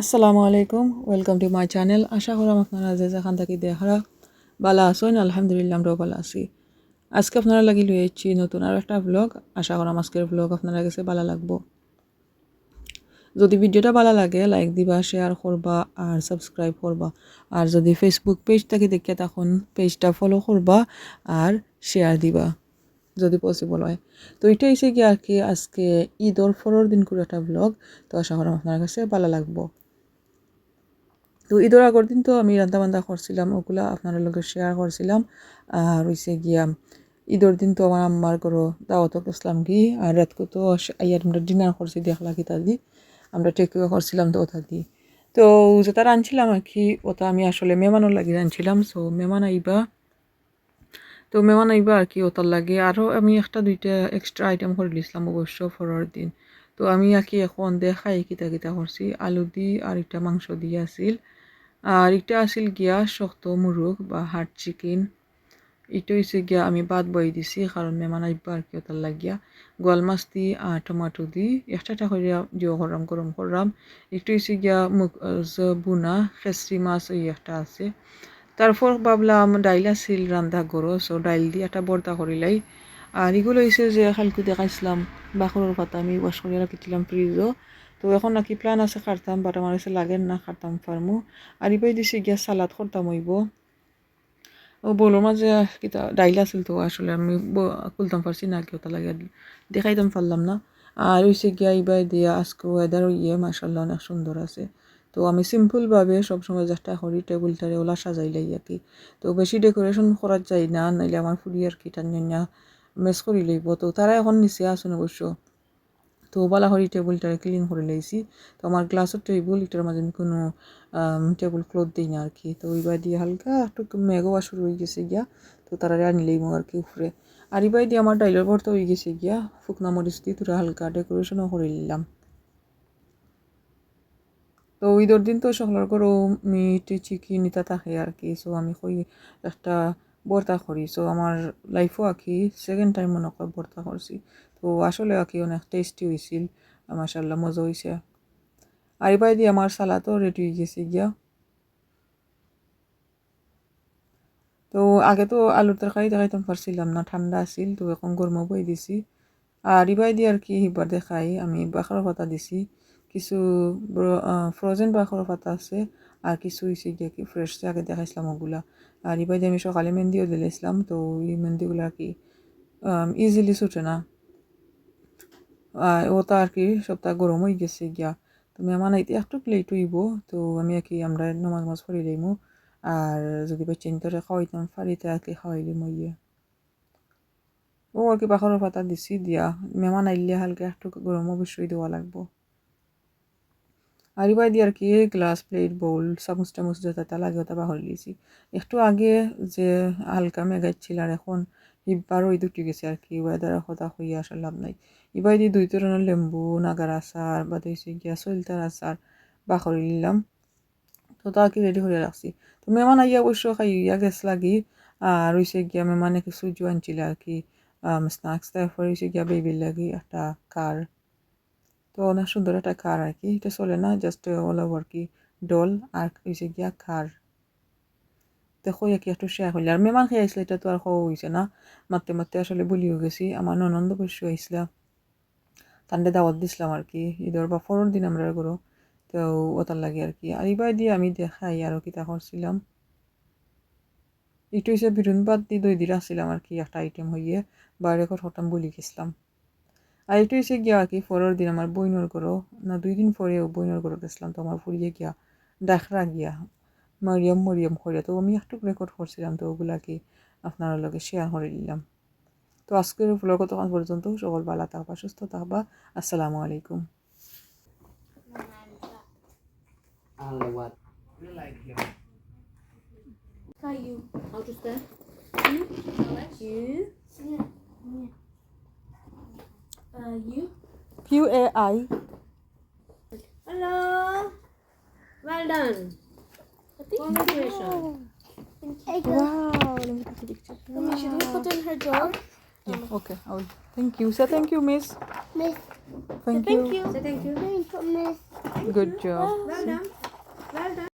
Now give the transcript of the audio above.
আসসালামু আলাইকুম welcome to my channel আশা করাম আপনারা যে যেখান থাকি দেখারা বালা আসেন আলহামদুলিল্লাহ আমরাও বালা আছি। আজকে আপনারা লাগি লই এসেছি নতুন আর একটা ব্লগ আশা করাম আজকের ব্লগ আপনারা কাছে ভালো লাগবো। যদি ভিডিওটা ভালো লাগে লাইক দিবা শেয়ার করবা আর সাবস্ক্রাইব করবা। আর যদি ফেসবুক পেজ থেকে দেখিয়া তখন পেজটা ফলো করবা আর শেয়ার দিবা, যদি পসিবল হয়। তো এটা হয়েছে কি আর কি, আজকে ঈদর ফরর দিন করে একটা ব্লগ তো আশা করাম আপনার কাছে ভালো লাগবো। তো ঈদের আগর দিন তো আমি রান্না বান্ধা করছিলাম, ওগুলা আপনার লগে শেয়ার করছিলাম। আর হইছে গিয়া ঈদের দিন তো আমার আম্মার করো দাওয়াত করছিলাম কি আর রাতকু তো আইয়ার আমরা ডিনার করছি দেখলা কি দি আমরা টেকুয়া করছিলাম তো ওটা দি। তো যেটা রাঁধছিলাম আর কি, ওটা আমি আসলে মেহমানও লাগি রাঁধছিলাম সো মেহমান আইবা। তো মেহমান আইবা আর কি ওটার লাগে। আরও আমি একটা দুইটা এক্সট্রা আইটেম করে দিয়েছিলাম অবশ্য ফরার দিন। তো আমি আর কি এখন দেখাই কিতা কিতা করছি। আলু দি আর একটা মাংস দিয়ে আসিল আর এটা আছিল গিয়া শক্ত মুরগ বা হার্ড চিকেন এটা হয়েছে গিয়া আমি বাদ বই দিছি, কারণ মেহমান আইবা আর কি ওটার লাগিয়া। গোয়াল মাছ দি, আর টমাটো দি, একটা একটা করে দিও করলাম গরম করলাম একটু হয়েছে গিয়া মুগ বুনা, খেসরি মাছ ওই একটা আছে। তারপর ভাবলাম ডাইল আছিল রান্ধা গরো সো ডাইল দিয়ে একটা বর্তা করিলাই। আর এগুলো হয়েছে যে খালকু দেখাইছিলাম বাখরের পাতা আমি ওয়াশ করে রাখিছিলাম ফ্রিজও তো এখন নাকি প্ল্যান আছে খারতাম বাট আমার কাছে লাগেন না খারতাম ফার্মু আর ইবাই দিছে গিয়া সালাদ করতাম হইব। ও বলো মাঝে কিতা ডাইল আছিল তো, আসলে আমি খুলতাম পারছি না কেউ লাগে দেখাইতাম পারলাম না। আর হইছে গিয়া ইবাই দিয়া আজকে ওয়েদার ইয়ে মাসাল্লাহ অনেক সুন্দর আছে। তো আমি সিম্পলভাবে সবসময় চেষ্টা করি টেবিলটারে ওলা সাজাইলাই আর কি। তো বেশি ডেকোরেশন করার যায় না, নাইলে আমার ফুলি আর কি টান্যা মেস করি লইব। তো তারা এখন নিচে আসুন অবশ্য। তো বালা করি টেবিলটারে ক্লিন করে লাইছি তো আমার গ্লাসের টেবিল, এটার মাঝে আমি কোনো টেবিল ক্লথ দিই না আর কি তো ওইবার দিয়ে হালকা একটু মেঘও শুরু হয়ে গেছে গিয়া, তো তারা আনি লইব আর কি উপরে। আর এবার দিয়ে আমার ডাইলের ভর্তা হয়ে গেছে গিয়া, ফুকনা মরিচ দিয়ে তোরা হালকা ডেকোরেশনও করে নিলাম। তো ঈদের দিন তো সকলের ঘরেও মিট চিকেন ইতা থাকে আর কি সো আমি কই একটা বর্তা করি। সো আমার লাইফও আঁকি সেকেন্ড টাইম মনে কয় বর্তা করছি। তো আসলে আঁকি, অনেক টেস্টি হয়েছিল মাসাল্লাহ মজা হয়েছে আর এবার দিয়ে আমার সালাদও রেডি হয়ে গেছে গিয়া। তো আগে তো আলুর তরকারি দেখাইতাম, পারছিলাম না, ঠান্ডা আছিল, তো এখন গরমও বই দিছি। আর ইবাই দিয়ে আর কি হিবার দেখাই, আমি বাখার পাতা দিছি। কিছু ফ্রোজেন বাখর পাতা আছে আর কিছু হয়েছে গিয়ে কি ফ্রেশ আগে দেখাইছিলাম ওগুলা। আর এবার আমি সকালে মেহেন্দিও দিলাইছিলাম, তো এই মেহেন্দিগুলো আর কি ইজিলি ছুটে না। ওটা আর কি সপ্তাহ গরম হয়ে গেছে গিয়া। তো মেহমান আইতে একটু লেট হইব, তো আমি আর কি আমরা নমাজ মাছ পড়ি লাইমু। আর যদি বা চিন্তারে খাওয়াইতাম, ফারিতে আর কি খাওয়াইলিম ইয়ে ও আর কি বাখরের পাতা দিছি দিয়া। মেহমান আইলে হালকা একটু গরম অবশ্যই দেওয়া লাগবো। আর এবার দিয়ে আর কি গ্লাস প্লেট, বোল, চামচ টামচ যেটা লাগে ওটা বাহর লিয়েছি একটু আগে যে হালকা মেঘাচ্ছিল আর এখন ইবার ওই দুটি গেছে আর কি ওয়েদার কথা হইয়া আসার লাভ নাই। এবার দিয়ে দুই ধরনের লেম্বু, নাগার আচার, বা দিয়েছি গিয়া সলতার আচার বাখরি নিলাম তো তা কি রেডি করে রাখছি। তো মেহমান আইয়া অবশ্য খাইয়া গেছ লাগি, আর হইছে গিয়া মেহমানে কিছু আনছিল আর কি স্ন্যাক্স তারপর হইছে গিয়া বেবির লাগি একটা কার তো অনেক সুন্দর একটা কার আর কি এটা চলে না জাস্ট অল ওভার কি ডল আর হয়েছে গিয়া খার। দেখো কি একটু শেয়ার হইলে। আর মেমান খেয়ে আসলে এটা তো আর খাওয়া হয়েছে না। মারতে মারতে আসলে বলিও গেছি। আমার ননন্দ বসে আইসলা। তান্ডে দাওয়াত দিছিলাম আর কি ঈদের বা ফরর দিন আমরা করো তো ওটার লাগে আর কি আর এবার দিয়ে আমি দেখাই আরও কিতা করছিলাম। একটু হিসেবে বিরুন বাদ দিয়ে দই দিন আসছিলাম আর কি একটা আইটেম হইয়ে। বাইরে হঠাৎ বলি গেছিলাম। আর একটু এসে গিয়া আর কি পরের দিন আমার বইনর করো না দুই দিন পরেও বইনর করো গেছিলাম তো আমার ফুরিয়ে গিয়া ডাকরা গিয়া মরিয়ম মরিয়ম করে তো আমি একটু রেকর্ড করছিলাম তো ওগুলা কি আপনার লগে শেয়ার করে দিলাম তো আজকের ব্লগ তখন পর্যন্ত সকল ভালো থাকবা সুস্থ থাকবা আসসালামু আলাইকুম Caillou. How to spell? You. Uh, U. Q A I. Hello. Well done. Congratulations. Thank you. Wow. Let me take a picture. Wow. Should we put in her drawer? Yeah, okay. I will. Thank you. Say thank you, miss. Miss. Thank, Say thank you. Say thank you. Thank you, miss. Good job. Well done. Well done.